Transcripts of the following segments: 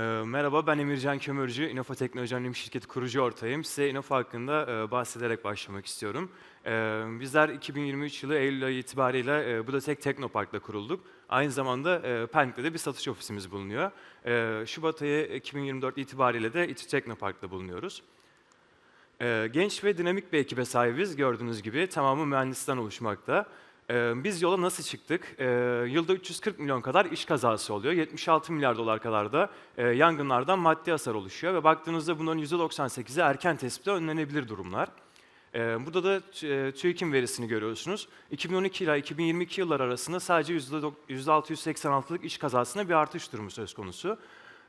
Ee, merhaba, ben Emircan Kömürcü, Inofa Teknoloji Anonim Şirketi kurucu ortağıyım. Size Inofa hakkında e, bahsederek başlamak istiyorum. Ee, bizler 2023 yılı Eylül ayı itibariyle e, Budatek Teknopark'ta kurulduk. Aynı zamanda e, Pendik'te de bir satış ofisimiz bulunuyor. Şubat ayı 2024 itibariyle de İTÜ Teknopark'ta bulunuyoruz. Genç ve dinamik bir ekibe sahibiz gördüğünüz gibi. Tamamı mühendisten oluşmakta. Ee, biz yola nasıl çıktık? Ee, yılda 340 milyon kadar iş kazası oluyor. 76 milyar dolar kadar da e, yangınlardan maddi hasar oluşuyor. Ve baktığınızda bunların %98'i erken tespitte önlenebilir durumlar. Ee, burada da e, TÜİK'in verisini görüyorsunuz. 2012 ile 2022 yıllar arasında sadece %dok- %686'lık iş kazasında bir artış durumu söz konusu.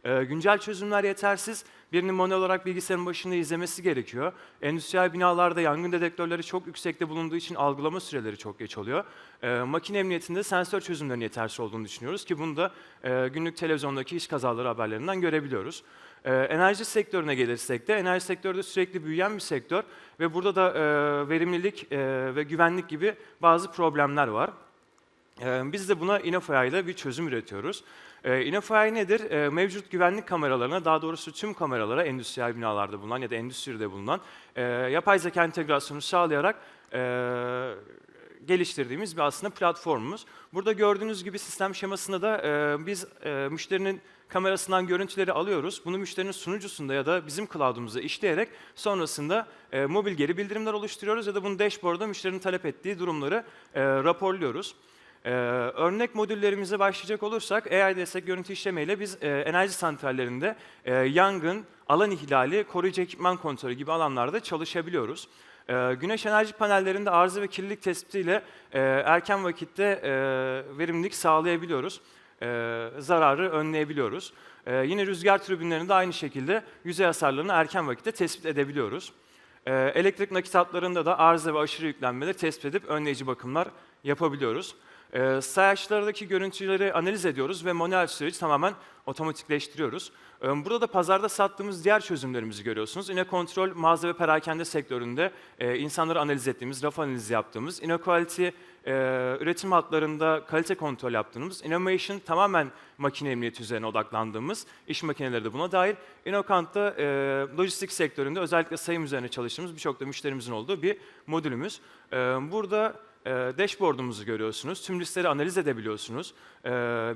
Ee, güncel çözümler yetersiz. Birinin manuel olarak bilgisayarın başında izlemesi gerekiyor. Endüstriyel binalarda yangın dedektörleri çok yüksekte bulunduğu için algılama süreleri çok geç oluyor. Ee, makine emniyetinde sensör çözümlerinin yetersiz olduğunu düşünüyoruz ki bunu da e, günlük televizyondaki iş kazaları haberlerinden görebiliyoruz. Ee, enerji sektörüne gelirsek de enerji sektörü de sürekli büyüyen bir sektör ve burada da e, verimlilik e, ve güvenlik gibi bazı problemler var. Ee, Biz de buna Inofy ile bir çözüm üretiyoruz. Ee, Inofy nedir? Ee, Mevcut güvenlik kameralarına, daha doğrusu tüm kameralara, endüstriyel binalarda bulunan ya da endüstride bulunan e, yapay zeka entegrasyonu sağlayarak e, geliştirdiğimiz bir aslında platformumuz. Burada gördüğünüz gibi sistem şemasında da e, biz müşterinin kamerasından görüntüleri alıyoruz. Bunu müşterinin sunucusunda ya da bizim cloud'umuza işleyerek sonrasında mobil geri bildirimler oluşturuyoruz ya da bunu dashboard'da müşterinin talep ettiği durumları raporluyoruz. Ee, örnek modüllerimize başlayacak olursak AI destek görüntü işlemeyle biz e, enerji santrallerinde e, yangın, alan ihlali, koruyucu ekipman kontrolü gibi alanlarda çalışabiliyoruz. Ee, güneş enerji panellerinde arıza ve kirlilik tespitiyle e, erken vakitte e, verimlilik sağlayabiliyoruz. E, zararı önleyebiliyoruz. E, yine rüzgar türbinlerinde aynı şekilde yüzey hasarlarını erken vakitte tespit edebiliyoruz. E, elektrik nakit hatlarında da arıza ve aşırı yüklenmeleri tespit edip önleyici bakımlar yapabiliyoruz. E, sayaçlardaki görüntüleri analiz ediyoruz ve manuel süreci tamamen otomatikleştiriyoruz. E, burada da pazarda sattığımız diğer çözümlerimizi görüyorsunuz. Yine kontrol, mağaza ve perakende sektöründe e, insanları analiz ettiğimiz, raf analizi yaptığımız, Innoquality e, üretim hatlarında kalite kontrol yaptığımız, Innovation tamamen makine emniyeti üzerine odaklandığımız, iş makineleri de buna dahil. Innocant'ta e, lojistik sektöründe özellikle sayım üzerine çalıştığımız birçok da müşterimizin olduğu bir modülümüz. E, burada e, dashboard'umuzu görüyorsunuz. Tüm listeleri analiz edebiliyorsunuz. E,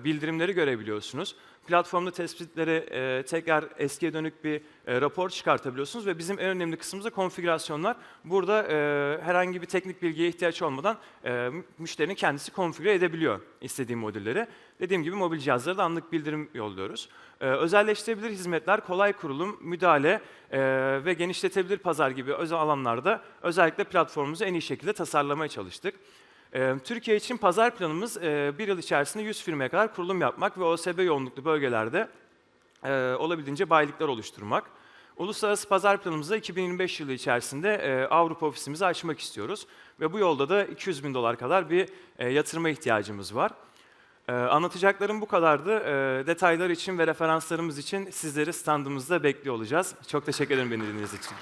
bildirimleri görebiliyorsunuz. Platformda tespitleri e, tekrar eskiye dönük bir e, rapor çıkartabiliyorsunuz ve bizim en önemli kısmımız da konfigürasyonlar. Burada e, herhangi bir teknik bilgiye ihtiyaç olmadan e, müşterinin kendisi konfigüre edebiliyor istediği modülleri. Dediğim gibi mobil cihazlara da anlık bildirim yolluyoruz. E, özelleştirebilir hizmetler, kolay kurulum, müdahale e, ve genişletebilir pazar gibi özel alanlarda özellikle platformumuzu en iyi şekilde tasarlamaya çalıştık. Ee, Türkiye için pazar planımız e, bir yıl içerisinde 100 firmaya kadar kurulum yapmak ve OSB yoğunluklu bölgelerde e, olabildiğince bayilikler oluşturmak. Uluslararası pazar planımızda 2025 yılı içerisinde e, Avrupa ofisimizi açmak istiyoruz. Ve bu yolda da 200 bin dolar kadar bir yatırıma ihtiyacımız var. Anlatacaklarım bu kadardı. Detaylar için ve referanslarımız için sizleri standımızda bekliyor olacağız. Çok teşekkür ederim beni dinlediğiniz için.